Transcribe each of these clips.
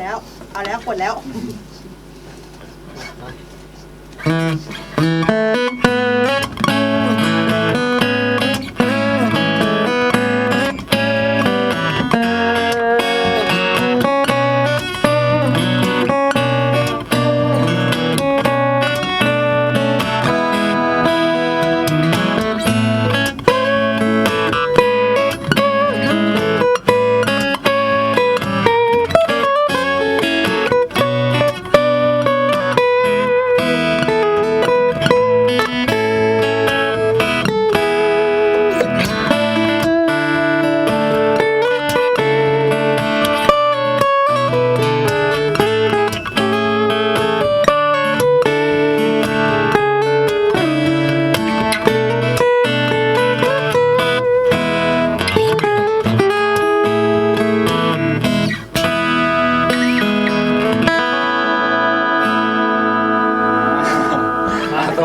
แล้ว เอาแล้วกดแล้วส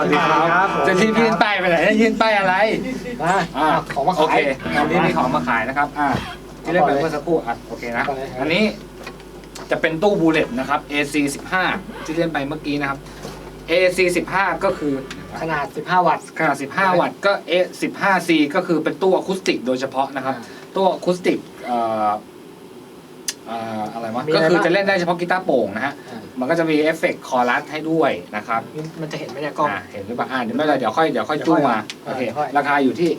วัสดีครับ จะรีบยื่นป้ายไปไหนจะยื่นป้ายอะไรมาอ่าของมาโอขายเควันนี้มีของมาขายนะครับ อ่าที่เล่นไปเมื่อสักครู่อะโอเคนะก่อนเลยครับอันนี้จะเป็นตู้บูเลตนะครับ AC 15ที่เล่นไปเมื่อกี้นะครับ AC 15ก็คือขนาด 15 วัตต์ ขนาด 15 วัตต์ก็ A 15C ก็คือเป็นตู้อะคูสติกโดยเฉพาะนะครับ ตู้อะคูสติกเอ่อเอ่ออะไรวะมีก็อะไรคือบ้าง จะเล่นได้เฉพาะกีตาร์โปร่งนะฮะ อ่ามันก็จะมีเอฟเฟกต์คอรัสให้ด้วยนะครับมันจะเห็นไหมเนี่ยกล้อง อ่าเห็นหรือเปล่าอ่าเดี๋ยวไม่เป็นไรเดี๋ยวค่อยเดี๋ยวค่อยจู้มาเดี๋โอยวเคค่อย ราคาอยู่ที่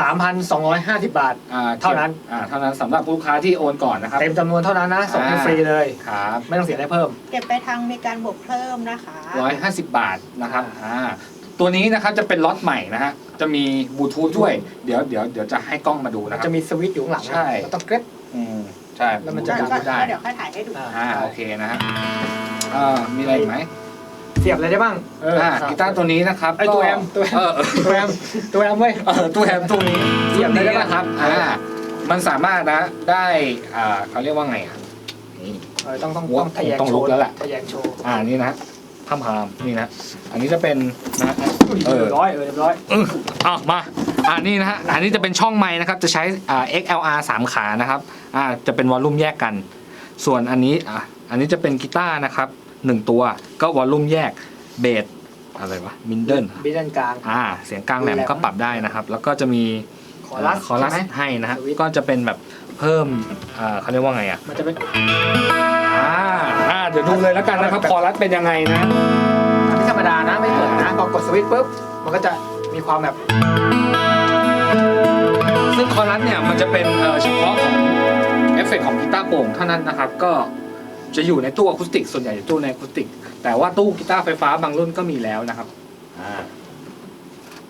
3,250 บาท อ่าเท่านั้น อ่าเท่านั้นสำหรับลูกค้าที่โอนก่อนนะครับ เต็มจำนวนเท่านั้นนะ ส่งให้อ่า ฟรีเลย ครับไม่ต้องเสียอะไรเพิ่ม เก็บไปทางมีการบวกเพิ่มนะคะร้อยห้าสิบบาทนะครับอ่าตัวนี้นะครับจะเป็นล็อตใหม่นะฮะจะมีบลูทูธด้วย เดี๋ยวเดี๋ยวเดี๋ยวจะให้กล้องมาดูมันนะครับ จะมีสวิตช์อยู่ข้างหลังนะใช่ เราต้องเกร็ดอืม ใช่แล้วมันจะแล้วดูก็ได้ เดี๋ยวค่อยถ่ายให้ดูอ่าอ่าโอเคนะฮะอ่ามีอะไรอีกไหมเสียบอะไรได้บ้าง เอออ่าครับกีตาร์ตัวนี้นะครับไอ้ตัวแอมตัวแอมเออเออตัวแอมตัวแอมเว้ย เออตัวแอมตัวนี้เสียบได้ไหม รุ่นนี้นะครับอ่ามันสามารถนะได้อ่าเขาเรียกว่าไงอะนี่ เออต้องต้องผมว่าต้องทะแยงต้องโชลุกว์แล้วแหละทะแยงโชว์อ่านี่นะทำพามนี่นะ อันนี้จะเป็นนะอุ้ยเออ เรียบร้อยเออเรียบร้อยเอออะมา อ่านี่นะฮะอันนี้จะเป็นช่องไม้นะครับจะใช้อ่า XLR 3 ขานะครับอ่าจะเป็นวอลลุ่มแยกกัน ส่วนอันนี้อะอันนี้จะเป็นกีตาร์นะครับหนึ่งตัวก็วอลลุ่มแยกเบสอะไรวะมินเดิลบีด้านกลาง อ่าเสียงกลางแหลมก็ปรับได้นะครับ แล้วก็จะมีคอรัสคอรัสใช่ไหมให้นะฮะสวิตช์ ก็จะเป็นแบบเพิ่มอ่าเขาเรียกว่าไงอะ มันจะเป็นอ่าอ่าเดี๋ยวดูเลยแล้วกันนะครับคอรัสเป็นยังไงนะอันนี้ธรรมดานะ ไม่เปิดนะพอกดสวิตช์ปุ๊บ มันก็จะมีความแบบ ซึ่งคอรัสเนี่ยมันจะเป็นเอ่อเฉพาะของเอฟเฟกต์ของกีตาร์โปร่งเท่านั้นนะครับ ก็จะอยู่ในตู้อะคูสติก ส่วนใหญ่จะตู้ในอะคูสติก แต่ว่าตู้กีตาร์ไฟฟ้าบางรุ่นก็มีแล้วนะครับอ่า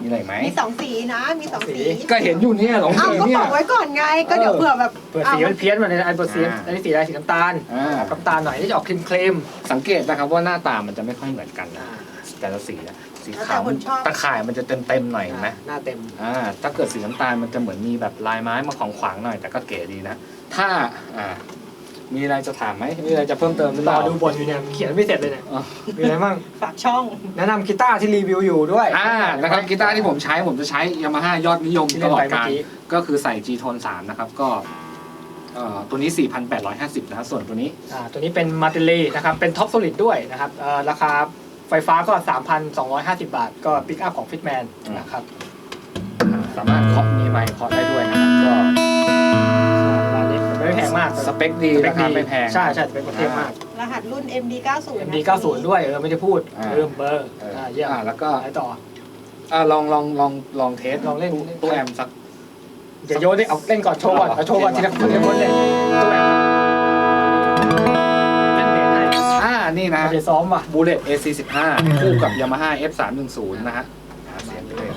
มีอะไรอีกไหมมีสองสีนะ มีสองสีก็เห็นอยู่เนี่ยสองเอาสีก็เนี่บยอกไว้ก่อนไง ก็เดี๋ยวเออเผื่อแบบเปิดสีมันเพี้ยนมาในอันเปิดสีอ่า อันนี้สีอะไรสีน้ำตาลอ่าน้ำตาลหน่อยนี่จะออกครีมครีมสังเกตนะครับว่าหน้าตามันจะไม่ค่อยเหมือนกันนะแต่ละสีนะ สีแล้วขาวแต่คนชอบ ตะข่ายมันจะเต็มเต็มๆหน่อยเห็นไหมหน้าเต็มอ่าถ้าเกิดสีน้ำตาลมันจะเหมือนมีแบบลายไม้มาของขวางหน่อย แต่ก็เก๋ดีนะ ถ้าอ่ามีอะไรจะถามไหมมีอะไรจะเพิ่มเติมหรือเปรอล่าดูบทอยู่เนี่ยเขียนไม่เสร็จเลยเนี่ยอ๋อ มีอะไรบ้างฝากช่อง แนะนำกีตาร์ที่รีวิวอยู่ด้วยอ่านะครับกีตาร์ที่ผมใช้ผมจะใช้ยามาฮ่ายอดนิยมที่ตเล่นลอไปดเมื่อการกี้ก็คือใส่ G Tone 3นะครับก็เอ่อตัวนี้ 4,850 นะครับส่วนตัวนี้อ่าตัวนี้เป็นมาติลีนะครับเป็นท็อปโซลิดด้วยนะครับเอ่อราคา ไฟฟ้าก็ 3,250 บาท ก็ปิกอัพของฟิตแมนอืมนะครับ สามารถเคาะมีไมค์เคาะได้ด้วยนะครับก็ร้านนี้ไม่แพงมากสเปคดีราคาไม่แพงใช่ใช่สเปคประเทศมาก รหัสรุ่น MD90 นะ MD90 ด้วยเออไม่ได้พูดอ่าเริ่มเบอร์เอออ่าเยี่ยมอ่าแล้วก็ไหนต่ออ่าลองลองลองลองเทสลองเล่นตู้ตู้แอมสักอย่าโยนดิเอาเล่นก่อนโชว์ก่อนเอาเอาโชว์ก่อนโอทีเคละคนทีละคนเลยตัวแบบ ไม่ได้ซ้อมว่ะบูเลต AC15 คู่กับ Yamaha F310 นะฮะหาเสียงเลย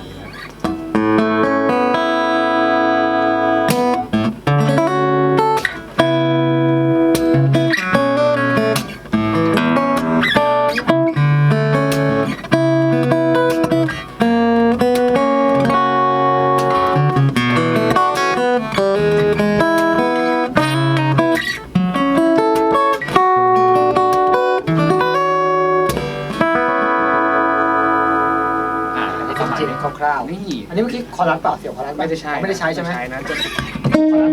นี่ๆอันนี้เมื่อกี้คอรัสเปล่าเสียบคอรัสปะไม่ได้ใช้ไม่ได้ใช้ใช่ไหมใช้นะจะคอรัส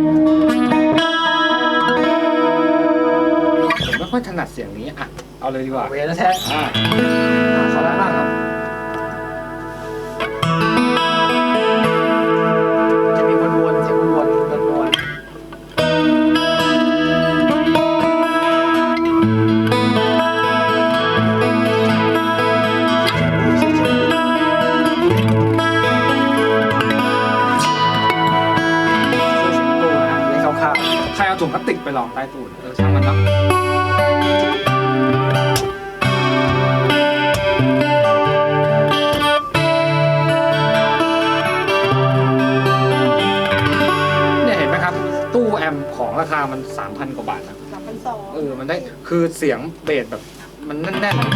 ผมก็ค่อยถนัดเสียงนี้อะเอาเลยดีกว่าเวแล้วแท้อ่าขอได้บ้างครับ ลาสติกไปลองใต้ตูดเออช่างมันเนาะเนี่ยเห็นไหมครับ ตู้แอมป์ของราคามัน 3,000 กว่าบาทนะสามพันสองเออมันได้คือเสียงเบสแบบมันแน่นๆอะ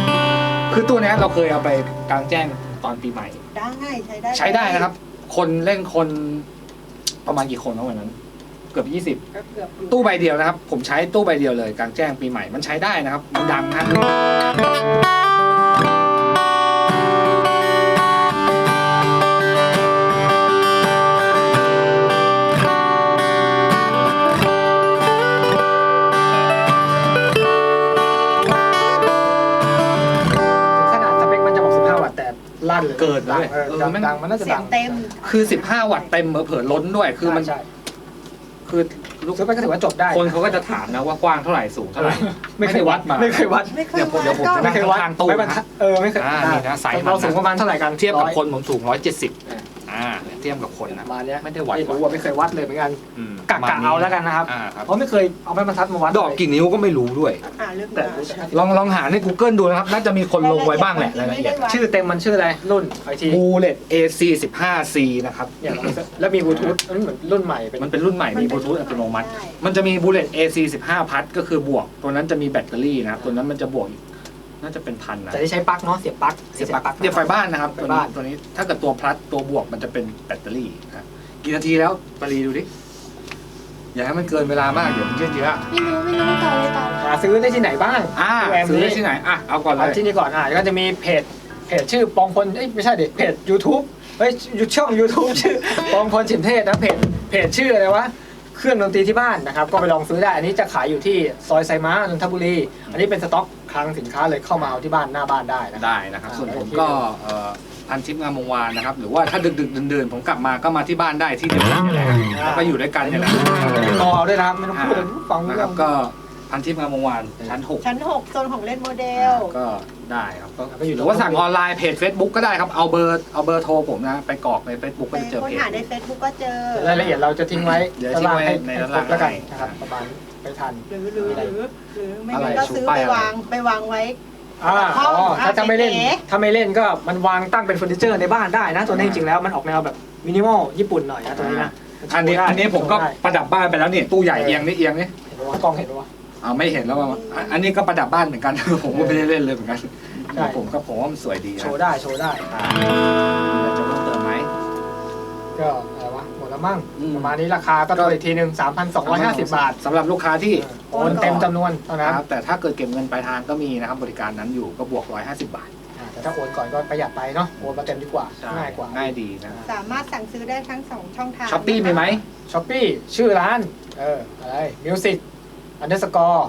คือตัวเนี้ยเราเคยเอาไปกลางแจ้งตอนปีใหม่ ได้ใช้ได้ใช้ได้นะครับ คนเล่นคนประมาณกี่คนนะวันนั้นเกือบ20ก็เกือบอยู่ตู้ใบเดียวนะครับ ผมใช้ตู้ใบเดียวเลยกลางแจ้งปีใหม่มันใช้ได้นะครับ มันดังนะๆขนาดสเปคมันจะบอก15วัตต์แต่ลั่นเลยเกินเลดังยเออเออดังแม่ง ดังมันน่าจะเสียดังงเต็ม คือ 15 วัตต์เต็มเผลอๆล้นด้วย คือมันใช่ คือลูกซื้อไปก็ถือว่าจบได้ คนเขาก็จะถามนะว่ากว้างเท่าไหร่สูงเท่าไหร่ไม่เคยวัดมาไม่เคยวัดไม่เคยเดี๋ยวผมเดี๋ยวผมก็จะไม่เคยวัดข้างๆตู้ไม่บรรทัดเออไม่เคยอ่านี่นะสายมันนะเราสูงประมาณเท่าไหร่กันเทียบกับร้อคนผมสูง170 อ่าเทียบกับคนนะประมาณเนี้ยไม่ได้วัดไม่รู้ว่าไม่เคยวัดเลยเหมือนกันอืมกะกะเอาแล้วกันนะครับ อ่าครับ เพราะไม่เคยเอาไม้บรรทัดมาวัดดอกกี่นิ้วก็ไม่รู้ด้วย อ่าเรื่องแต่มาลองลองหาใน Google ดูนะครับ น่าจะมีคนลงไว้บ้างแหละรายละเอียดชื่อเต็มมันชื่ออะไร รุ่นขออีกที Bullet AC 15C นะครับ เนี่ยลองเสิร์ชแล้วมีบลูทูธมันเหมือนรุ่นใหม่เป็นมันเป็นรุ่นใหม่มีบลูทูธอัตโนมัติ มันจะมี Bullet AC 15พัทก็คือบวก ตัวนั้นจะมีแบตเตอรี่นะครับ ตัวนั้นมันจะบวกอีก น่าจะเป็นพันนะแต่ที่ใช้ปลั๊กเนาะเสียบปลั๊กเสียบปลั๊กเสียบไฟบ้านนะครับไฟตัวบ้านี้นตัวนี้ถ้าเกิดตัวพลัสตัวบวกมันจะเป็นแบตเตอรี่นะกี่นาทีแล้วปรีดูดิอย่าให้มันเกินเวลามากเดี๋ยวมันยืดเยื้อไม่รู้ไม่รู้ต่อเลยต่อเลยหาซื้อได้ที่ไหนบ้างอ่าตู้แอมซื้อนี้ได้ที่ไหนอะเอาก่อนเลเอายที่นี่ก่อนอะก็จะมีเพจเพจชื่อปองพลเอ้ยไม่ใช่เด็เพจ YouTube เฮ้ยช่อง YouTube ชื่อปองพลฉิมเทศนะเพจเพจชื่ออะไรวะ เครื่องดนตรีที่บ้านนะครับ ก็ไปลองซื้อได้ อันนี้จะขายอยู่ที่ซอยไซม้านนทบุรี อันนี้เป็นสต็อกคลังสินค้าเลยเข้ามาเอาที่บ้านหน้าบ้านได้นะครับ ได้นะครับอ่าส่วนผมโอเคก็เอ่อพันทิพย์งามวงวานนะครับ หรือว่าถ้าดึกดึกๆดื่นๆผมกลับมาก็มาที่บ้านได้ที่เดียวกันนี่แหละแล้วก็อยู่ด้วยกันนี่แหละรอเอาด้วยนะครับไม่ต้องพูดเลยฟังนะเรื่คอรังบก็ พันทิพย์งามวงวานชั้นหกชั้นหกโซนของเล่นโมเดล ก็ได้ครับก็ก็อยู่หรือว่าสั่งออนไลน์เพจ Facebook ก็ได้ครับเอาเบอร์เอาเบอร์โทรผมนะ ไปกรอกใน Facebook ไปก็จะเจอค้นเพจ หาใน Facebook ก็เจอ รายละเอียดเราจะทิ้งไว้เดี๋ยวทิ้งไว้ให้ในให้ด้านครล่างบแล้วกันให้นะครับประมาณไปทันหรือหรือหรือหรือไม่อะไรงั้นก็ชูซื้อป้าไปยอะไรวางไปวางไว้ อ่าห้องอ๋อถ้าอะถ้าไม่เล่นเก๋ถ้าไม่เล่นก็มันวางตั้งเป็นเฟอร์นิเจอร์ในบ้านได้นะ ตัวนี้จริงๆแล้วมันออกแนวแบบมินิมอลญี่ปุ่นหน่อยนะตัวนี้นะอันนี้อันนี้ผมก็ได้ประดับบ้านไปแล้วนี่ตู้ใหญ่เอียงนี่เอียงนี่เห็นไหมว่ากล้องเห็นไหมว่าอ่าไม่เห็นแล้วว่าอะอันนี้ก็ประดับบ้านเหมือนกัน ผมก็ไม่ได้เล่นเลยเหมือนกันใช่ ผมก็ผมว่ามันสวยดีนะโชว์ได้โชว์ได้ อ่าอยากจะเพิ่มเติมไหม ก็อะไรวะหมดแล้วมั้งอืม ประมาณนี้ราคาก็ตัวอีกทีหนึ่ง3,250 บาทสำหรับลูกค้าที่ โอนเต็มจำนวนเท่านั้นครับแต่ถ้าเกิดเก็บเงินปลายทางก็มีนะครับบริการนั้นอยู่ก็บวก 150 บาทอ่าแต่ถ้าโอนก่อนก็ประหยัดไปเนาะโอนมาเต็มดีกว่าง่ายกว่าง่ายดีนะสามารถสั่งซื้อได้ทั้งสองช่องทางช้อปปี้มีไหม ช้อปปี้ชื่อร้าน เอออะไรมิวสิก อันเดอร์สกอร์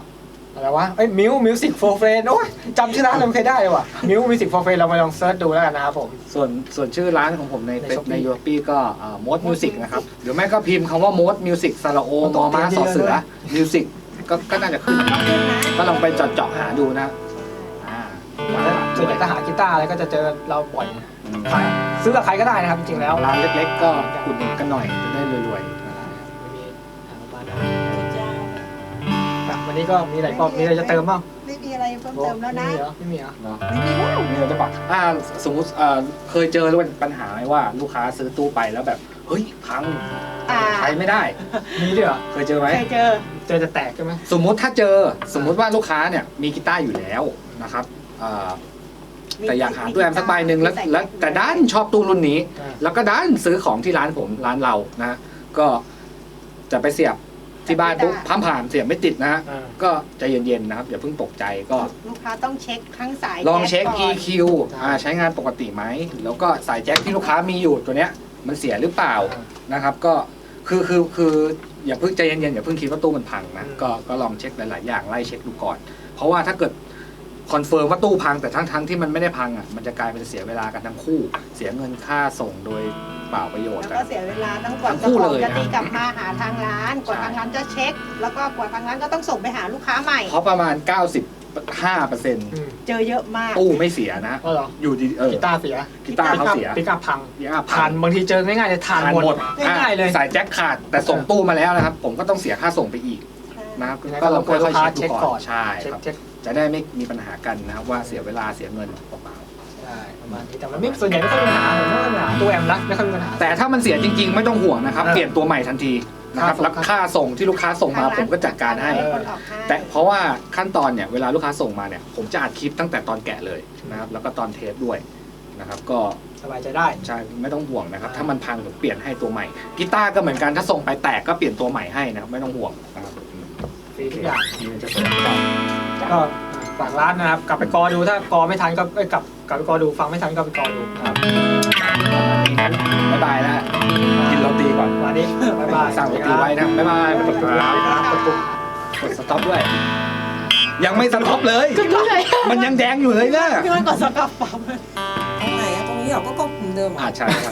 อะไรวะเอ้ยมิวมิวสิกโฟร์เฟรนโอ้ยจำชื่อร้านเราไม่เคยได้เลยว่ะมิวมิวสิกโฟร์เฟรนเรามาลองเซิร์ชดูแล้วกันนะครับผม ส่วนส่วนชื่อร้านของผมในในเฟซ Shopee ในยูปี้ก็มดมิวสิกนะครับหรือไม่ก็พิมพ์คำว่า mode music สระโอมันมต้องอม้าเตรีสยอมเยอะเสือด้วยมิวสิกก็ก็น่าจะขึ้นก็ลองไปเจาะเจาะหาดูนะอ่าส่วนใหญ่ถ้าหากีตาร์อะไรก็จะเจอเราบ่อยขายซื้อกับใครก็ได้นะครับจริงๆแล้ว ร้านเล็กๆก็อุดหนุนกันหน่อยจะได้รวยไนนี้ก็มีอะไรก็มีอะไรจะเติมบ้างไม่มีอะไรเพิ่มเติมแล้วนะ ไม่มีเหรอไม่มีเหรอๆเนาะไม่มีแล้วมีอะไรจะบอกอ่าสมมุติเอ่อเคยเจอแล้วปัญหาไหมว่าลูกค้าซื้อตู้ไปแล้วแบบ เฮ้ยพังอ่าใช้ไม่ได้ มีด้วยเหรอเคยเจอไหม เคยเจอ เจอจะแตกใช่ไหมสมมุติถ้าเจอสมมุติว่าลูกค้าเนี่ยมีกีตาร์อยู่แล้วนะครับเอ่อแต่อยากหาตู้แอมสักใบหนึ่งแล้วแล้วแต่ด้านชอบตู้รุ่นนี้อ่าแล้วก็ด้านซื้อของที่ร้านผมร้านเรานะ ก็จะไปเสียบ ที่บ้านปุ๊บพัมผ่านเสียบไม่ติดนะฮะอ่า ก็ใจเย็นๆนะครับอย่าเพิ่งตกใจก็ ลูกค้าต้องเช็คทั้งสายลองเช็ค แก๊สก่อน EQ อ่าใช้งานปกติไหม แล้วก็สายแจ็คที่ลูกค้ามีอยู่ตัวเนี้ยมันเสียหรือเปล่านะครับ ก็คือคือคืออย่าเพิ่งใจเย็นๆอย่าเพิ่งคิดว่าตู้มันพังนะอืม ก็ก็ลองเช็คหลายๆอย่างไล่เช็คดูก่อน เพราะว่าถ้าเกิด คอนเฟิร์มว่าตู้พังแต่ทั้งทั้งๆที่มันไม่ได้พังอะมันจะกลายเป็นเสียเวลากันทั้งคู่ เสียเงินค่าส่งโดยเปล่าประโยชน์แล้วอะก็เสียเวลาต้องกว่าทั้งเจ้าคู่ของเลยจะนะตีกลับมาหาทางร้าน กว่าใช่ทางร้านจะเช็ค แล้วก็กว่าทางร้านก็ต้องส่งไปหาลูกค้าใหม่ เพราะประมาณ 95เปอร์เซ็นต์อืมเจอเยอะมาก ตู้ไม่เสียนะ ก็เหรออยู่ดีเออกีตาร์เสียกีตาร์เขาเสียปิกอัพพังกีตาร์พัทางนบางทีเจอง่ายๆเลยทานหมดง่ายๆเลยอะสายแจ็คขาดแต่ส่งตู้มาแล้วนะครับ ผมก็ต้องเสียค่าส่งไปอีกนะครับยังไงก็ก็ลรองบกวนค่อยๆลูกค้าเช็คดูเช็คก่ก่ออนนใช่เช็คครับ เช็ค จะได้ไม่มีปัญหากันนะครับว่าเสียเวลาเสียเงินเปล่าใช่ประมาณนี้แต่มันไม่ส่วนใหญ่ไม่ค่อยมีปัญหาผมไม่ค่อยมีปัญหาตัวแอมนะไม่ค่อยมีปัญหา ๆแต่ถ้ามันเสียจริง ๆ ไม่ต้องห่วงนะครับ เออเปลี่ยนตัวใหม่ทันทีนะครับค่าส่งแล้วค่าส่งที่ลูกค้าส่งมาผมก็จัดการให้เป็นคนออกให้แต่เพราะว่าขั้นตอนเนี่ยเวลาลูกค้าส่งมาเนี่ยผมจะอัดคลิปตั้งแต่ตอนแกะเลยนะครับแล้วก็ตอนเทสด้วยนะครับก็ สบายใจได้ ใช่ไม่ต้องห่วงนะครับอ่าถ้ามันพังผมเปลี่ยนให้ตัวใหม่กีตาร์ก็เหมือนกันถ้าส่งไปแตกก็เปลี่ยนตัวใหม่ให้นะครับไม่ต้องห่วงนะครับฟรีทุกอย่าง นี่จะสวยจัง ก็ฝากร้านนะครับ กลับไปกอดูถ้ากอไม่ทันก็เอ้ยกลับกลับไปกอดูฟังไม่ทันก็ไปกอดูนะครับบ๊ายบายแล้วกินโรตีก่อนวันนี้บ๊ายบายสั่งโรตีไว้นะบ๊ายบายกดปุ่มนะครับกดปุ่มกดสต็อปด้วย ยังไม่สต็อปเลยก็เลยมันยังแดงอยู่เลยนะพี่มันกดสกับปั๊มตรงไหนอะตรงนี้เหรอก็กดปุ่มเดิมเหรอ อ่าใช่ครับ